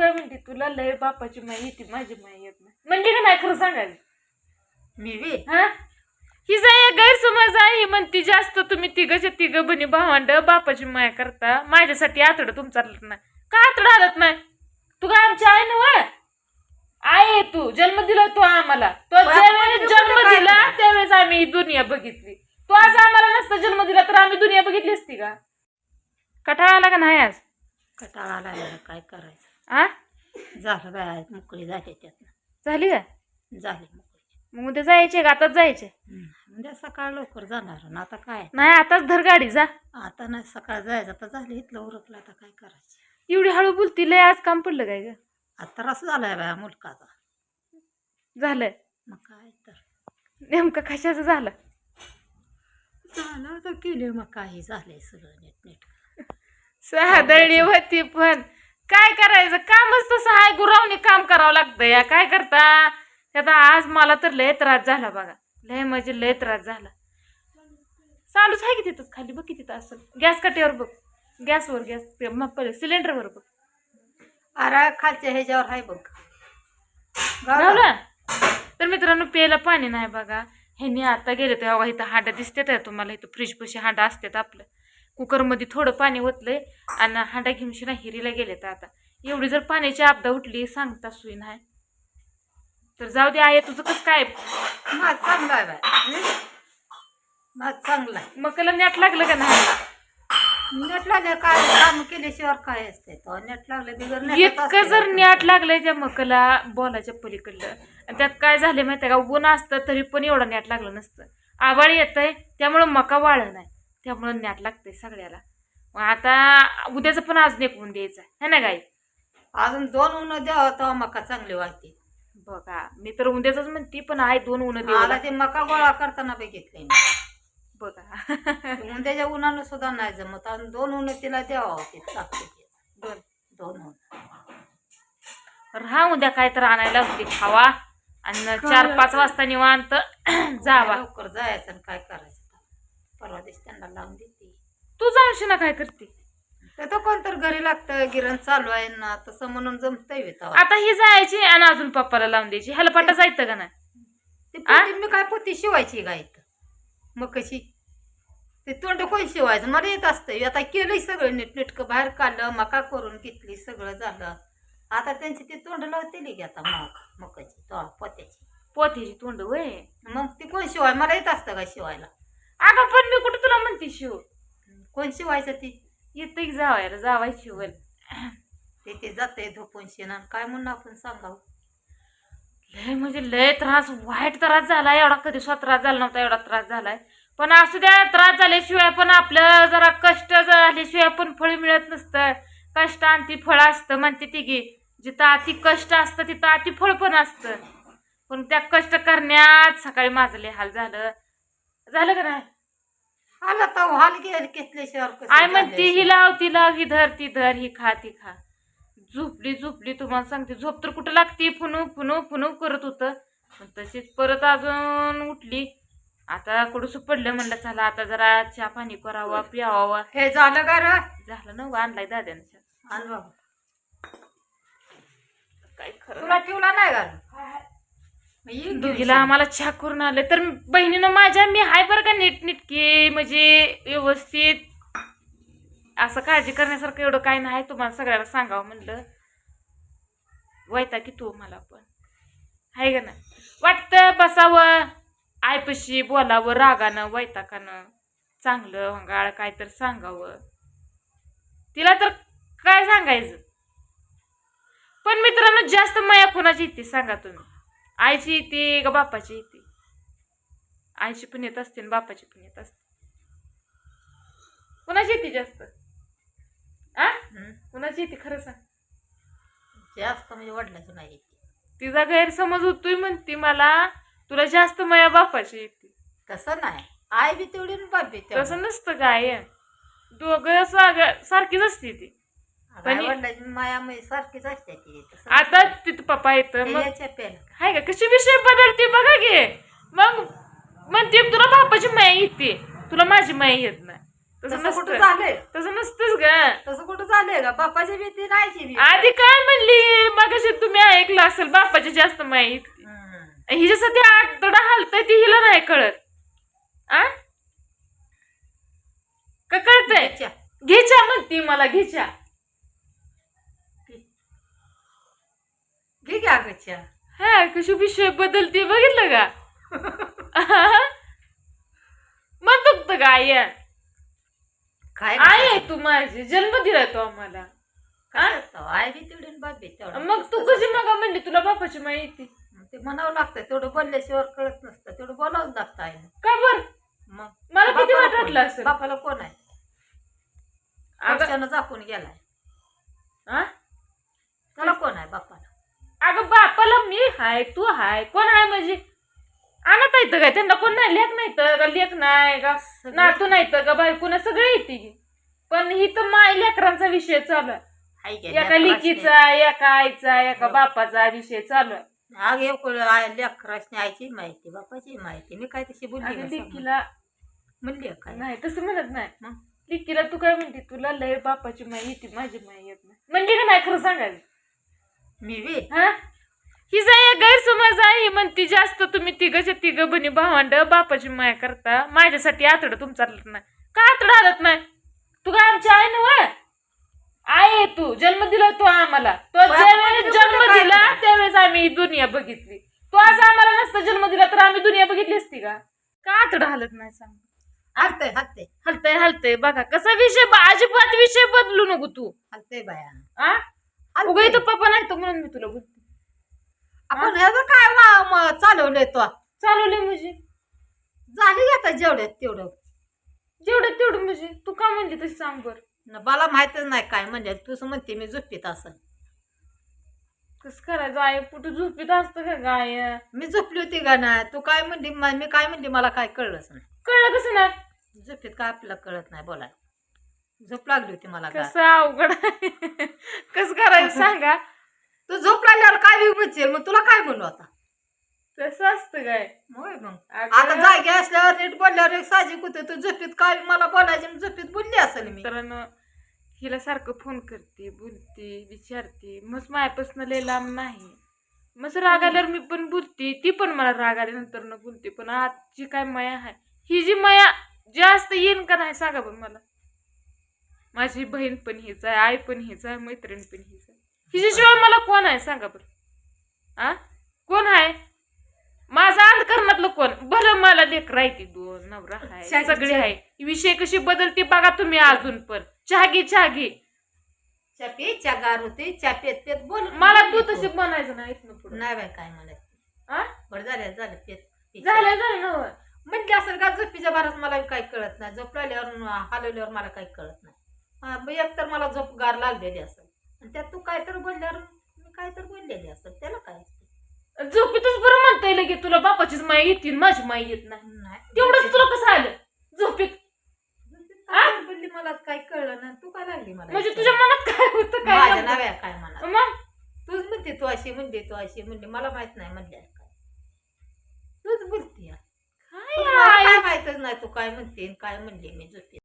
काय म्हणते तुला लय बापाची माय येते माझी माय येत नाही. म्हणली का नाही खरं सांगायचं मी बी. हा? हिचा एक गैरसमज आहे म्हणती जास्त तुम्ही तिघच्या तिघ बनी भावंड बापाची माया करता माझ्यासाठी आतड तुमचा हलत नाही. का आतड हलत नाही? तू काय आमची आहे ना वय आहे तू जन्म दिला तू आम्हाला. तो ज्यावेळेस जन्म कुठं दिला? त्यावेळेस आम्ही ही दुनिया बघितली. तू आज आम्हाला नसता जन्म दिला तर आम्ही दुनिया बघितली असती का? कटाळा आला का नाही आज? कटाळा आला काय करायचं? आ? झालं बाय मोकळी झाली त्यातनं झाली का? झाली मोकळी. मग उद्या जायचे का? आताच जायचे म्हणजे सकाळ लवकर जाणार आणि आता काय? नाही आताच धर गाडी जा. आता नाही सकाळ जायचं आता झालं इथलं उरकलं आता काय करायचं? एवढी हळू बोलती लय आज काम पडलं काय ग? आता रस झालाय बाया मुलकाचा. झालंय. मग काय तर. नेमकं कशाचं झालं? झालं तर केले मग काही झालंय सगळं नीट नीट सादळली होती पण काय करायचं? कामच तसं आहे गुरावणी काम करावं लागतं या. काय करता? आता आज मला तर लय त्रास झाला बघा. लय म्हणजे लय त्रास झाला. चालूच आहे की तिथंच खाली बघ की तिथं असं. गॅस कट्यावर बघ. गॅसवर गॅस. मग पहिले सिलेंडरवर बघ. अरे खालच्या ह्याच्यावर आहे बघ. गावला. तर मित्रांनो प्यायला पाणी नाही बघा. ह्यांनी आता गेले तेव्हा इथं हांडा दिसते तुम्हाला. इथं फ्रीज पशी हांडा असतात आपलं. कुकरमध्ये थोडं पाणी ओतलंय आणि हांडा घेऊन शिना हिरीला गेले तर आता. एवढी जर पाण्याची आपदा उठली सांगता सुई नाही. तर जाऊ दे आहे तुझं कसं काय? माझ चांगला आहे बाय माझ चांगला आहे. मग त्याला नेट लागलं का नाही? नेट लागलं काय काम केल्याशिवाय काय असते तो? नेट लागलं बिगर नेटाचं इतकं असते. जर नेट लागलंय त्या मकला बोलाच्या पलीकडलं. आणि त्यात काय झालं माहिती का? ऊन असतं तरी पण एवढं नेट लागलं नसतं. आबाळ येतंय त्यामुळं मका वाळ नाही. त्यामुळं नेट लागतंय सगळ्याला. मग आता उद्याचं पण आज नेकवून द्यायचं है ना गाई? अजून दोन उन्ह द्यावं तेव्हा मका चांगली वाटते बघा मी तर उद्याच म्हणते पण आहे दोन मला देऊ ते मका गोळा करताना बघितलंय मी. बघा. उंद्याच्या उन्हानं सुद्धा नाही जमत. अजून दोन उन्ह तिला द्यावं ते लागते. ते. दोन दोन उन्ह राहा उद्या काय तर आणायला होती खावा. आणि चार पाच वाजता निवांत जावा. लवकर जायचं आणि काय करायचं? परवा दिवशी त्यांना लावून देते. तू जाऊन ना काय करते? तर तो कोणतर घरी लागतं गिरण चालू आहे ना तसं म्हणून जमतंय बी. आता ही जायची आणि अजून पप्पाला लावून द्यायची. ह्याला पाटा जायचं का नाही? ती आ? पोती मी काय पोती शिवायची इथं? मग कशी? ते तोंड कोण शिवायचं? मला येत असतं. आता केलंय सगळं नीट नीटकं बाहेर काढलं मका करून घेतली सगळं झालं. आता त्यांची ते तोंड लावतेली की आता मग मकाची तो पोत्याची. पोथीची तोंड वय मग ती कोण शिवाय? मला येत असतं का शिवायला? अगं पण मी कुठं तुला म्हणते शिव? कोण शिवायचं ती? येतं जावायला जावाय शिवल. ते ते जाते झोपून शेणान काय म्हणून आपण सांगावं? लय म्हणजे लय त्रास वाईट त्रास झाला एवढा कधी स्वतः त्रास झाला नव्हता एवढा त्रास झालाय. पण असू द्या त्रास झाल्याशिवाय पण आपलं जरा कष्ट झाल्याशिवाय पण फळ मिळत नसतं. कष्ट आणि ती फळ असतं म्हणते ती की जिथं अति कष्ट असतं तिथं अति फळ पण असतं. पण त्या कष्ट करण्यात सकाळी माझं हाल झालं. झालं का नाही? आला तर हाल घे घेतल्याशिवाय कसं आय म्हणती. ही लाव ती लाव ही धर ती धर ही खा ती खा. झोपली झोपली तुम्हाला सांगते. झोप तर कुठं लागती? फुनू फुनू फुनू करत होतं. पण तशीच परत अजून उठली. आता कडूस पडलं? म्हणलं चला आता जरा चहा पाणी करावा प्यावा. हे झालं का रे? झालं ना आणलाय दाद्यानं चहा. आण बाबा. काय खरं तुला ठेवला नाही का दोघीला आम्हाला चहा करून आले. तर बहिणीनं माझ्या मी हाय बरं का नीट नीटकी म्हणजे व्यवस्थित. असं काळजी करण्यासारखं एवढं काय नाही. तुम्हाला सगळ्याला सांगावं म्हणलं. वैता की तू मला पण. हाय का ना वाटतं बसावं आयपशी बोलावं रागानं वैताकानं चांगलं हंगाळ काय तर सांगावं. तिला तर काय सांगायचं? पण मित्रांनो जास्त माया कोणाची येते सांगा तुम्ही? आईची येते का बापाची येते? आईची पण येत असते आणि बापाची पण येत असते. कोणाची येते जास्त? आ? कोणाची येते खरं सांग. जास्त म्हणजे वडिलाची नाही येते. तिचा गैरसमज होतोय म्हणते मला. तुला जास्त माया बापाची येते. तसं नाही. आई बी तेवढी आणि बाप बी तेवढी. तसं नसतं काय दोघं साग- सारखीच असते ती. पण- आई वडिलाची माया सारखीच असते ती तसं आता तिथं पप्पा येतं ते मग याच्या पेला. हाय का कशी विषय बदलते बघा घे मग म्हणते तुला बापाची माया येते. तुला माझी माया येत नाही. तसं तसं कुठं नसतं. झालंय? तसं नसतंच ग. तसं कुठं झालंय का बापाची बी ती नाहीची बी आधी काय म्हणली? ऐकलं असेल बापाची जास्त माहीत हम्म. हिच्यासाठी आतडा हालतय ती हिला नाही कळत. आ? का कळतंय? घ्यायच्या. घेच्या म्हणती मला घेच्या घे घ्या गच्या हा कशी विषय बदलती बघितलं का? मग दुखत का आई काय आई आहे तू माझी जन्म दिला तो आम्हाला. काय? आई बी तेवढी आणि बाप बी तेवढं. मग तू कशी मग म्हणली? तुला बापाची माहिती. ते म्हणावं लागतं तेवढं बोलल्याशिवाय कळत नसतं तेवढं बोलावं लागतं आईनं का बर मग मला किती बापाला वाईट कोण? वाटलं असेल? बापाला कोण आहे? अगं पक्षानं झाकून गेलाय. आ? त्याला कोण आहे बापाला अगं बापाला मी हाय तू हाय कोण हाय म्हणजे आणत येतं का त्यांना कोण नाही लेख नाही तर का लेख नाही का नातू नाही तर का बायको ना सगळे येते की. पण ही तर माय लेकरांचा विषय चालू आहे हाय की एका लेकरासनी. लिकीचा एका आईचा एका हो. बापाचा विषय चालू आहे अग एक लेकरासनी आईची माहिती बापाची माहिती मी काय तशी बोलली अगं का समोर? लिकीला म्हणली काय नाही तसं म्हणत नाही मग? लिकीला तू काय म्हणते तुला लय बापाची माई येते माझी माई येत नाही म्हणजे का नाही खरं सांगायचं मी बी हा हिचा एक गैरसमज आहे म्हणती जास्त तुम्ही तिघच्या तिघ बनी भावंड बापाची माया करता. माझ्यासाठी आतड तुमचा हलत नाही. का आतड हलत नाही? तू काय आमची आई ना आई आहे तू. जन्म दिला तो आम्हाला. तो ज्यावेळेस जन्म दिला? त्यावेळेस आम्ही दुनिया बघितली. तो आज आम्हाला नसता जन्म दिला तर आम्ही दुनिया बघितली असती का? का आतड हलत नाही सांग. हलतय हलतय. हलतय हलतय. बघा कसा विषय अजिबात विषय बदलू नको तू. हलतय बाया. आ. उगा इथं पप्पा नाही तर म्हणून मी तुला बोलते. आपण ह्याचं काय वा- म- चालवलंय तो? चालवले म्हणजे? झाली आता जेवढ्यात तेवढं. जेवढं तेवढं म्हणजे? तू का म्हणली तशी सांग बर? न मला माहितच नाही काय म्हणजे तूच म्हणते मी झोपीत असं कसं करायचं आहे कुठं झोपीत असतं का गाय? मी झोपली होती का नाही? तू काय म्हणली? म- मी काय म्हणली? मला काय कळलंच नाही. कळलं कसं नाही. झोपीत काय आपल्याला कळत नाही बोलाय झोप लागली होती मला कसं अवघड आहे. कसं करायचं सांगा. तू झोप लागल्यावर काय बी म्हणशील मग तुला काय बोलू आता? तसं असतं काय? होय मग. अगं, आता जागे असल्यावर नीट बोलल्यावर एक साहजिक होतं. तू झोपीत काय मला बोलायचे झोपीत बोलली असेल मी. मित्रांनो हिला सारखं फोन करते बोलते विचारते. मग मायापासून लय लांब नाही. मग राग आल्यावर मी पण बोलते. ती पण मला राग आल्यानंतर न बोलते. पण आजची काय माया आहे? ही जी माया जास्त येईन का नाही सांगा पण मला. माझी बहीण पण हीच आहे आई पण हीच आहे मैत्रीण पण हीच आहे. हिच्याशिवाय मला कोण आहे? सांगा बरं. आ? कोण आहे? माझा अंधकरणातलं कोण? भलं मला लेकर आहे ती दोन नवरा आहे सगळी. आहे. विषय कशी बदलते बघा तुम्ही अजून पण. चहागी चहागी चापी चगार होती चापेत पेत बोल. मला तू तशी बनायचं नाही इथनं पुढं. नाही बाय काय आ? बरं झालं झालं पेत. झालं झालं ना म्हणली असेल का झोपीच्या भारात मला काही कळत नाही? झोप लागल्यावर हलवल्यावर मला काही कळत नाही. हा, मग एक तर मला झोप गार लागलेली असेल. आणि त्यात तू काय तर बोलल्यावर मी काय तर बोललेली असेल. त्याला काय असते? झोपेतच बरं म्हणता येईल की तुला बापाचीच माय येतील माझी माय येत नाही. नाही तेवढंच तुला कसं आलं? झोपेत. काय बोलली मला काही कळलं नाही. तू काय लागली मला म्हणजे तुझ्या मनात काय होतं काय माझ्या? नव्या काय म्हणा तूच म्हणते तू अशी म्हणते तू अशी म्हणते. मला माहीत नाही म्हणल्या काय. तूच बोलती. काय? काय माहितच नाही तू काय म्हणते काय म्हणली मी झोपी